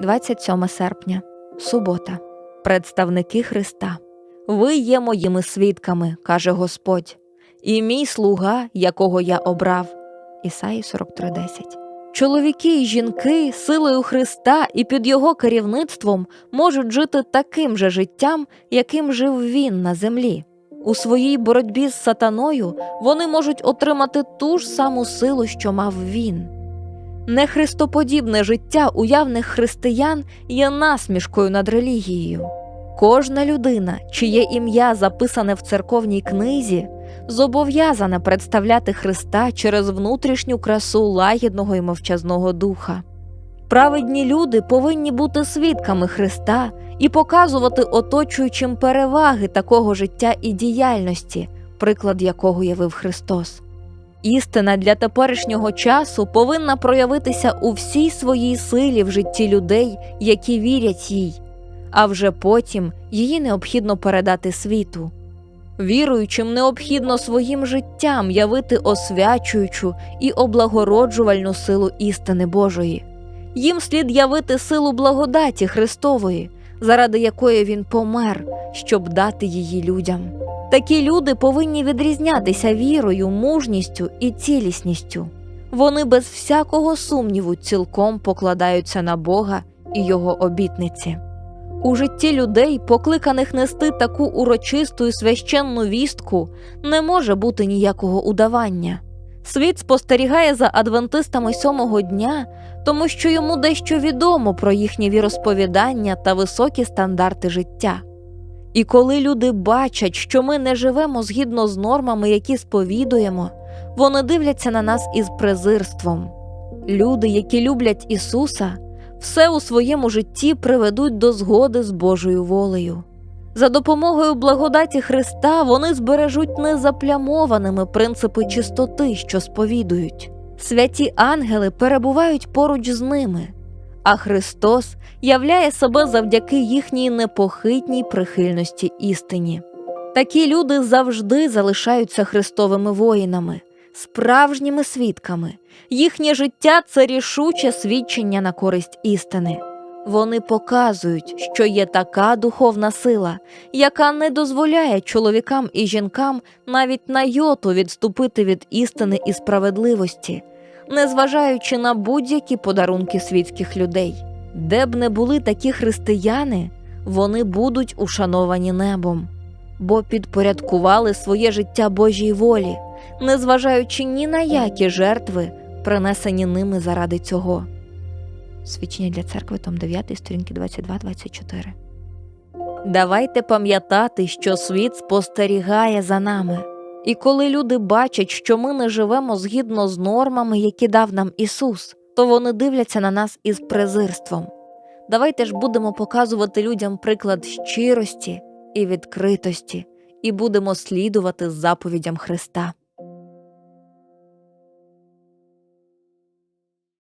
27 серпня, субота. Представники Христа. Ви є моїми свідками, каже Господь, і мій слуга, якого я обрав. Ісаї 43:10. Чоловіки і жінки силою Христа і під його керівництвом можуть жити таким же життям, яким жив він на землі. У своїй боротьбі з сатаною вони можуть отримати ту ж саму силу, що мав він. Нехристоподібне життя уявних християн є насмішкою над релігією. Кожна людина, чиє ім'я записане в церковній книзі, зобов'язана представляти Христа через внутрішню красу лагідного і мовчазного духа. Праведні люди повинні бути свідками Христа і показувати оточуючим переваги такого життя і діяльності, приклад якого явив Христос. Істина для теперішнього часу повинна проявитися у всій своїй силі в житті людей, які вірять їй, а вже потім її необхідно передати світу. Віруючим необхідно своїм життям явити освячуючу і облагороджувальну силу істини Божої. Їм слід явити силу благодаті Христової, заради якої Він помер, щоб дати її людям. Такі люди повинні відрізнятися вірою, мужністю і цілісністю. Вони без всякого сумніву цілком покладаються на Бога і Його обітниці. У житті людей, покликаних нести таку урочисту і священну вістку, не може бути ніякого удавання. Світ спостерігає за адвентистами сьомого дня, тому що йому дещо відомо про їхнє віросповідання та високі стандарти життя. І коли люди бачать, що ми не живемо згідно з нормами, які сповідуємо, вони дивляться на нас із презирством. Люди, які люблять Ісуса, все у своєму житті приведуть до згоди з Божою волею. За допомогою благодаті Христа вони збережуть незаплямованими принципи чистоти, що сповідують. Святі ангели перебувають поруч з ними, а Христос являє себе завдяки їхній непохитній прихильності істині. Такі люди завжди залишаються Христовими воїнами, справжніми свідками. Їхнє життя це рішуче свідчення на користь істини. Вони показують, що є така духовна сила, яка не дозволяє чоловікам і жінкам навіть на йоту відступити від істини і справедливості, незважаючи на будь-які подарунки світських людей. Де б не були такі християни, вони будуть ушановані небом, бо підпорядкували своє життя Божій волі, незважаючи ні на які жертви, принесені ними заради цього. Свідчення для церкви, том 9, сторінки 22-24. Давайте пам'ятати, що світ спостерігає за нами. І коли люди бачать, що ми не живемо згідно з нормами, які дав нам Ісус, то вони дивляться на нас із презирством. Давайте ж будемо показувати людям приклад щирості і відкритості, і будемо слідувати заповідям Христа.